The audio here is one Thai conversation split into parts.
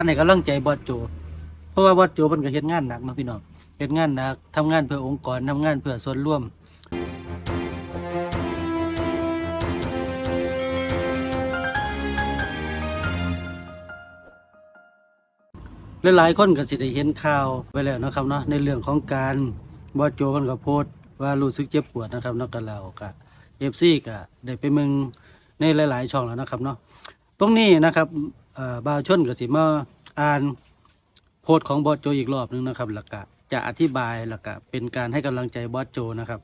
อันกำลังใจบอสโจ เพราะว่าบอสโจมันก็เฮ็ดงานหนักเนาะพี่น้องเฮ็ดงานหนักทำงานเพื่อองค์กรทำงานเพื่อส่วนร่วมหลายๆคนก็สิได้เห็นข่าวไปแล้วนะครับเนาะในเรื่องของการบอสโจมันก็โพสต์ว่ารู้สึกเจ็บปวดนะครับนอกกันแล้วก็เอฟซีก็ได้ไปมึงในหลาย ๆ ช่องแล้วนะครับเนาะตรงนี้นะครับ บาวชนก็สิมาอ่านโพสของบอสโจอีกรอบหนึงนะครับแล้วก็จะอธิบายแล้วก็เป็นการให้กำลังใจบอสโจนะครับ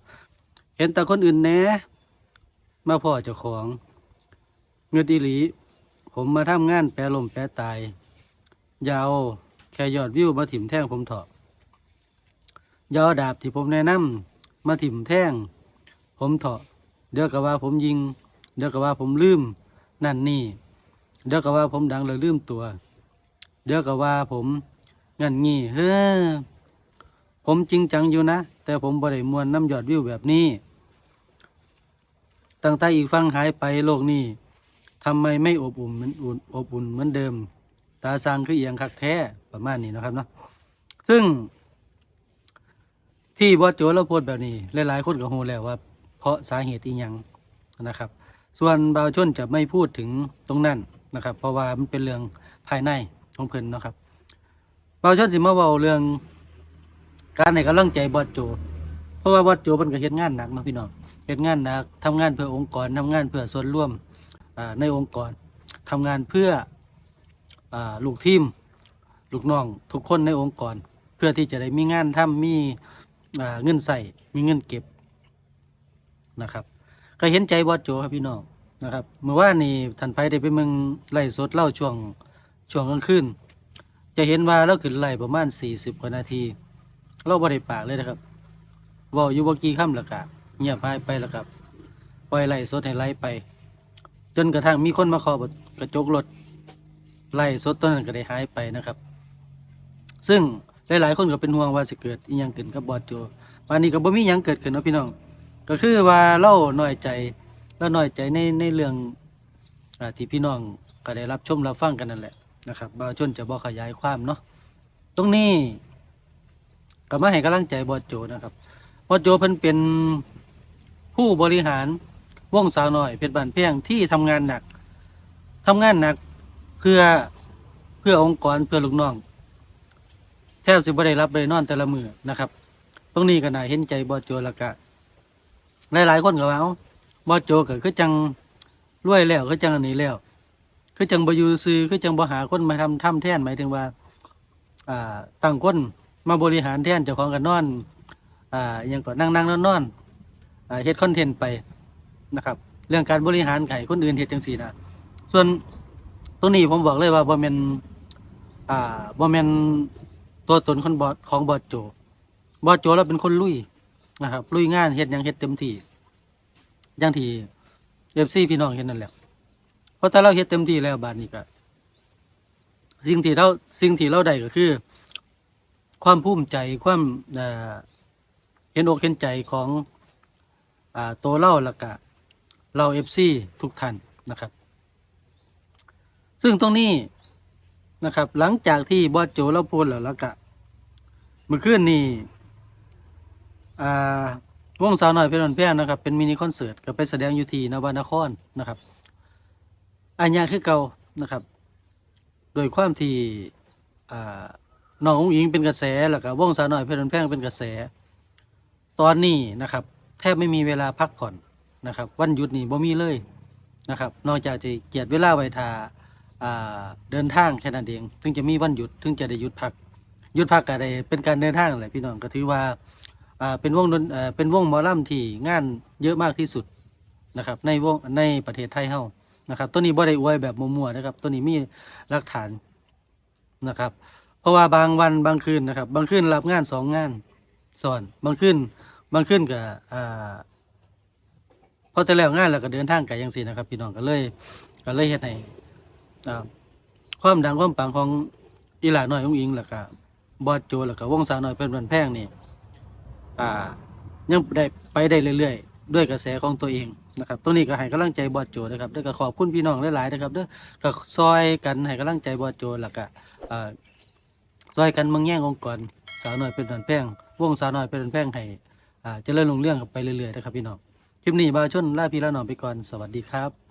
เห็นแต่คนอื่นแหน่มาพ่อเจ้าของเงินอีหลี ผมมาทำงานแปรลมแปรตาย ยาวแค่ยอดวิวมาถิ่มแท่งผมเถอะยาวดาบที่ผมแนะนำมาถิ่มแท่ง ผมเถอะเดี๋ยวก็ว่าผมยิง เดี๋ยวก็ว่าผมลืมนั่นนี่ เดี๋ยวก็ว่าผมดังเลยลืมตัว เดี๋ยวก็ว่าผมงันงี้เฮ้อผมจริงจังอยู่นะ แต่ผมบ่ได้มวนน้ำหยอดวิวแบบนี้ ตั้งแต่อีกฟังหายไปโลกนี้ทำไมไม่อบอุ่นเหมือนอุ่นอบอุ่นเหมือนเดิม ตาสร้างคือเอียงคักแท้ประมาณนี้นะครับเนาะซึ่ง ที่บอสโจเราโพดแบบนี้หลายๆคนก็ฮู้แล้วว่า เพราะสาเหตุอีหยังนะครับ ส่วนบาวชนจะไม่พูดถึงตรงนั้น นะครับ เพราะว่ามันเป็นเรื่องภายในของเพิ่นเนาะครับเบาชนสิมาเว้าเรื่อง การให้กำลังใจบอสโจ เพราะว่าบอสโจมันก็เฮ็ดงานหนักเนาะพี่น้องเฮ็ดงานหนักทำงานเพื่อองค์กรทำงานเพื่อส่วนร่วมในองค์กรทำงานเพื่ออลูกทีมลูกน้องทุกคนในองค์กร เพื่อที่จะได้มีงานทำมีเงินใส่มีเงินเก็บนะครับ ก็เห็นใจบอสโจครับพี่น้อง นะครับเมื่อวานนี้ท่านไปได้ไปเมืองไล่สดเล่าช่วงช่วงกลางคืนจะเห็นว่าเราขึ้นไล่ประมาณ 40กว่านาที เราบ่ได้ปากเลยนะครับว่าอยู่บ่กี่คำแล้วก็เงียบหายไปล้วครับปล่อยไล่สดให้ไล่ไป จนกระทั่งมีคนมาเคาะกระจกรถไล่สดต้นนั้นก็ได้หายไปนะครับ ซึ่งหลายๆคนก็เป็นห่วงว่าจะเกิดอีหยังเกิดกับบอดโจวันนี้ก็บ่มีหยังเกิดขึ้นเนาะพี่น้อง ก็คือว่าเราน้อยใจ เราน้อยใจในในเรื่องอาที่พี่น้องก็ได้รับชมรับฟังกันนั่นแหละนะครับบางชนจะบ่ขยายความเนาะตรงนี้ก็มาให้กำลังใจบอดโจนะครับบอดโจเพิ่นเป็นผู้บริหารวงสาวน้อยเพชรบานเพียงที่ทำงานหนักทำงานหนักเพื่อเพื่อองค์กรเพื่อลูกน้อง แทบสิบ่ได้รับได้นอนแต่ละมือนะครับ ตรงนี้ก็น่าเห็นใจบอสโจและกะหลายๆคนก็ว่าเอ้า บอโจก็คือจังรวยแล้วคือจังอันนี้แล้ว คือจังบ่อยู่ซื้อคือจังบ่หาคนมาทำทำแทนหมายถึงว่า อ่าตั้งคนมาบริหารแทนเจ้าของกันนอน อ่ายังก็นั่งนั่งนอนนอนอ่าเฮ็ดคอนเทนต์ไปนะครับ เรื่องการบริหารไก่คนอื่นเฮ็ดจังซี่นะส่วนตรงนี้ผมบอกเลยว่าบ่แม่นอ่าบ่แม่นตัวตนคนบอดของบอดโจบอดโจเราเป็นคนลุยนะครับลุยงานเฮ็ดหยังเฮ็ดเต็มที่ อย่างที่ FC พี่น้องเห็นนั่นแหละเพราะถ้าเราเฮ็ดเต็มที่แล้วบาดนี้ก็สิ่งที่เราสิ่งที่เราได้ก็คือ ความภูมิใจความเห็นอกเห็นใจของอตัวเราล้วก็เรา FC ทุกท่านนะครับ ซึ่งตรงนี้นะครับ หลังจากที่บอสโจเราพูดแล้วล้วก็เมื่อคืนนี้อ่า วงสาวหน่อยเป็นวันแพงนะครับ เป็นมินิคอนเสิร์ตก็ไปแสดงอยู่ที่นวนครนะครับอันยาคือเก่านะครับ โดยความที่น้องอุ้งอิงเป็นกระแสแล้วก็วงสาวหน่อยเพชรวันแพงเป็นกระแส ตอนนี้นะครับ แทบไม่มีเวลาพักผ่อนนะครับ วันหยุดนี่บ่มีเลยนะครับ นอกจากจะเกียดเวลาไว้ทาเดินทางแค่นั้นเองถึงจะมีวันหยุดถึงจะได้หยุดพักหยุดพักก็ได้เป็นการเดินทางแหละพี่น้องก็ถือว่า อ่าเป็นวงดนเอ่อเป็นวงหมอลำที่งานเยอะมากที่สุดนะครับ ในวงในประเทศไทยเฮานะครับตัวนี้บ่ได้อวยแบบมั่วๆนะครับตัวนี้มีหลักฐานนะครับ เพราะว่าบางวันบางคืนนะครับ บางคืนรับงานสองงานสอนบางคืนบางคืนก็อ่าพอแต่แล้วงานแล้วก็เดินทางไกลจังซี่นะครับ พี่น้องก็เลยก็เลยเฮ็ดให้ความดังความปังของอีหลาน้อยองอิงแล้วก็บอดโจแล้วก็วงสาวน้อยเป็นบันแพงนี่ อ่ายังได้ไปได้เรื่อยๆ ด้วยกระแสของตัวเองนะครับตรงนี้ก็ให้กำลังใจบอดโจนะครับแล้วยก็ขอบคุณพี่น้องหลายๆนะครับด้อก็ซอยกันให้กำลังใจบอดโจแล้วก็อ่าซอยกันมืองแย่งองค์กรสาวน้อยเป็นดันแป้งวงสาวน้อยเป็นดันแป้งให้อ่าเจริญรุ่งเรื่องไปเรื่อยๆนะครับพี่น้องคลิปนี้บาวชนลาพี่ลาน้องไปก่อนสวัสดีครับ